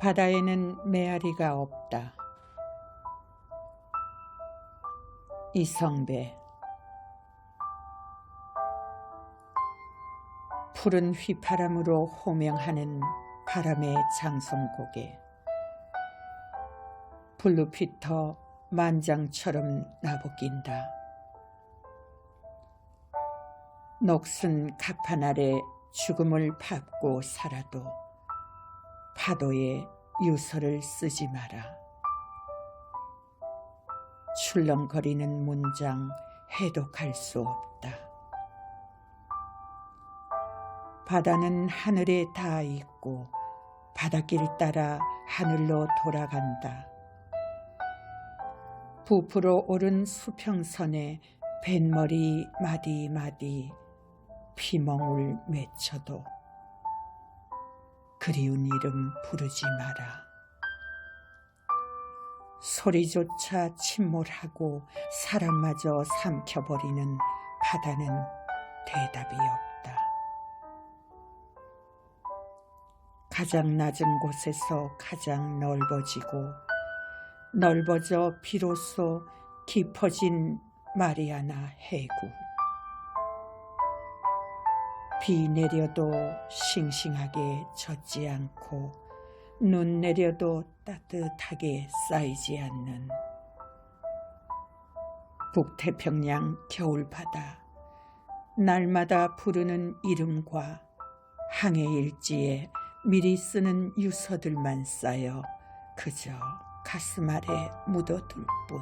바다에는 메아리가 없다. 이성배 푸른 휘파람으로 호명하는 바람의 장송곡에 블루피터 만장처럼 나부낀다. 녹슨 가판 아래 죽음을 밟고 살아도 파도에 유서를 쓰지 마라. 출렁거리는 문장 해독할 수 없다. 바다는 하늘에 닿아 있고 바닷길 따라 하늘로 돌아간다. 부풀어 오른 수평선에 뱃머리 마디마디 피멍울 맺혀도 그리운 이름 부르지 마라. 소리조차 침몰하고 사람마저 삼켜버리는 바다는 대답이 없다. 가장 낮은 곳에서 가장 넓어지고 넓어져 비로소 깊어진 마리아나 해구. 비 내려도 싱싱하게 젖지 않고 눈 내려도 따뜻하게 쌓이지 않는 북태평양 겨울바다. 날마다 부르는 이름과 항해 일지에 미리 쓰는 유서들만 쌓여 그저 가슴 아래 묻어둘 뿐.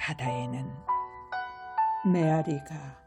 바다에는 메아리가